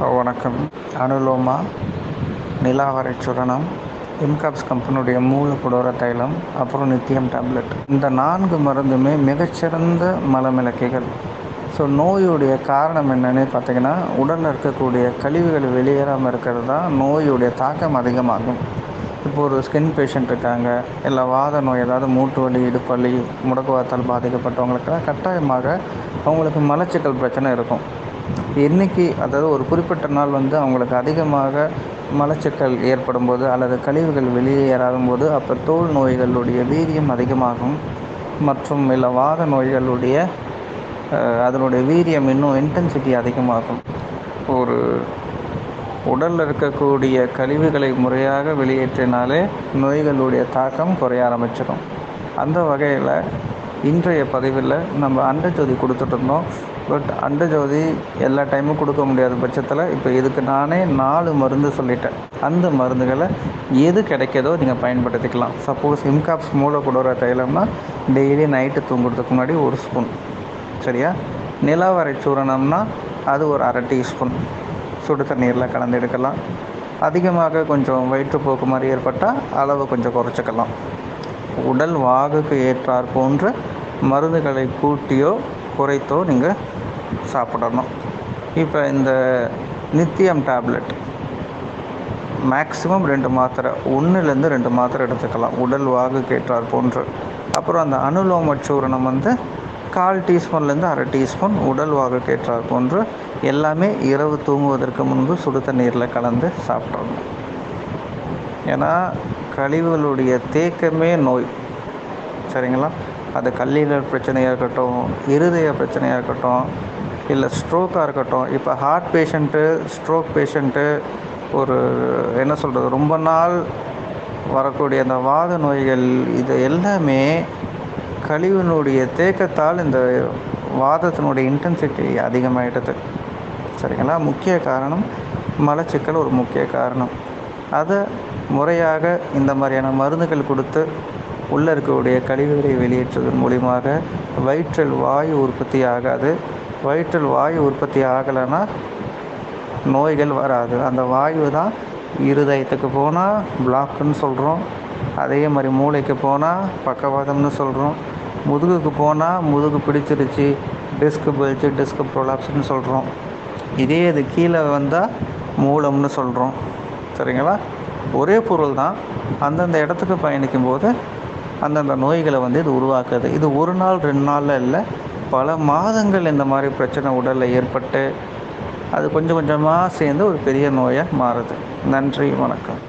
வணக்கம். அனுலோமா நிலாவரை சுரணம் இம்காப்ஸ் கம்பெனியுடைய மூலக்குடோர தைலம் அப்புறம் நித்தியம் டேப்லெட். இந்த நான்கு மருந்துமே மிகச்சிறந்த மலமிளக்கைகள். ஸோ நோயுடைய காரணம் என்னன்னு பார்த்தீங்கன்னா உடலில் இருக்கக்கூடிய கழிவுகள் வெளியேறாமல் இருக்கிறது தான் நோயுடைய தாக்கம் அதிகமாகும். இப்போ ஒரு ஸ்கின் பேஷண்ட் இருக்காங்க இல்லை வாத நோய் ஏதாவது மூட்டு வலி இடுப்பலி முடக்கு முடக்குவாத்தால் பாதிக்கப்பட்டவங்களுக்கெல்லாம் கட்டாயமாக அவங்களுக்கு மலச்சிக்கல் பிரச்சனை இருக்கும். என்னைக்கு அதாவது ஒரு குறிப்பிட்ட நாள் வந்து அவங்களுக்கு அதிகமாக மலச்சிக்கல் ஏற்படும் போது அல்லது கழிவுகள் வெளியேறாகும் போது அப்போ தோல் நோய்களுடைய வீரியம் அதிகமாகும். மற்றும் இல்லை வாத நோய்களுடைய அதனுடைய வீரியம் இன்னும் இன்டென்சிட்டி அதிகமாகும். ஒரு உடலில் இருக்கக்கூடிய கழிவுகளை முறையாக வெளியேற்றினாலே நோய்களுடைய தாக்கம் குறைய ஆரம்பிச்சிடும் அந்த வகையில் இன்றைய பதிவில் நம்ம அண்டஜோதி கொடுத்துட்டு இருந்தோம். பட் அண்டஜோதி எல்லா டைமும் கொடுக்க முடியாத பட்சத்தில் இப்போ இதுக்கு நானே நாலு மருந்து சொல்லிட்டேன். அந்த மருந்துகளை எது கிடைக்கிறதோ நீங்கள் பயன்படுத்திக்கலாம். சப்போஸ் இம்காப்ஸ் கொடுற தைலம்னா டெய்லி நைட்டு தூங்குறதுக்கு முன்னாடி ஒரு ஸ்பூன் சரியா? நிலாவரை சூரணம்னா அது ஒரு அரை டீஸ்பூன் சுடு தண்ணீரில் கலந்து எடுக்கலாம். அதிகமாக கொஞ்சம் வயிற்றுப்போக்கு மாதிரி ஏற்பட்டால் அளவு கொஞ்சம் குறைச்சிக்கலாம். உடல் வாகுக்கு ஏற்றார் போன்ற மருந்துகளை கூட்டியோ குறைத்தோ நீங்கள் சாப்பிடணும். இப்போ இந்த நித்தியம் டேப்லெட். மேக்ஸிமம் ரெண்டு மாத்திரை ஒன்றுலேருந்து ரெண்டு மாத்திரை எடுத்துக்கலாம். உடல் வாகு கேட்டார் போன்று. அப்புறம் அந்த அனுலோம சூரணம் வந்து கால் டீஸ்பூன்லேருந்து அரை டீஸ்பூன் உடல் வாகு கேட்டார் போன்று எல்லாமே இரவு தூங்குவதற்கு முன்பு சுடு தண்ணீரில் கலந்து சாப்பிட்றணும் ஏன்னா கழிவுகளுடைய தேக்கமே நோய். சரிங்களா? அது கல்லீரல் பிரச்சனையாக இருக்கட்டும் இருதய பிரச்சனையாக இருக்கட்டும் இல்லை ஸ்ட்ரோக்காக இருக்கட்டும். இப்போ ஹார்ட் பேஷண்ட்டு ஸ்ட்ரோக் பேஷண்ட்டு ஒரு என்ன சொல்கிறது ரொம்ப நாள் வரக்கூடிய அந்த வாத நோய்கள் இது எல்லாமே கழிவுனுடைய தேக்கத்தால் இந்த வாதத்தினுடைய இன்டென்சிட்டி அதிகமாகிடுது சரிங்களா? முக்கிய காரணம் மலச்சிக்கல் ஒரு முக்கிய காரணம். அதை முறையாக இந்த மாதிரியான மருந்துகள் கொடுத்து உள்ளே இருக்கக்கூடிய கழிவுகளை வெளியேற்றுவதன் மூலியமாக வயிற்றில் வாயு உற்பத்தி ஆகாது. வயிற்றில் வாயு உற்பத்தி ஆகலைன்னா நோய்கள் வராது. அந்த வாயு தான் இருதயத்துக்கு போனால் பிளாக்குன்னு சொல்கிறோம் அதே மாதிரி மூளைக்கு போனால் பக்கவாதம்னு சொல்கிறோம் முதுகுக்கு போனால் முதுகு பிடிச்சிருச்சு டிஸ்க் பெல்ச்சு டிஸ்க் ப்ரொலாப்ஸ்னு சொல்கிறோம் இதே இது கீழே வந்தால் மூலம்னு சொல்கிறோம் சரிங்களா? ஒரே பொருள் தான். அந்தந்த இடத்துக்கு பயணிக்கும் போது அந்தந்த நோய்களை வந்து இது உருவாக்குது. இது ஒரு நாள் ரெண்டு நாளில் இல்லை. பல மாதங்கள் இந்த மாதிரி பிரச்சனை உடலில் ஏற்பட்டு அது கொஞ்சம் கொஞ்சமாக சேர்ந்து ஒரு பெரிய நோயாக மாறுது. நன்றி வணக்கம்.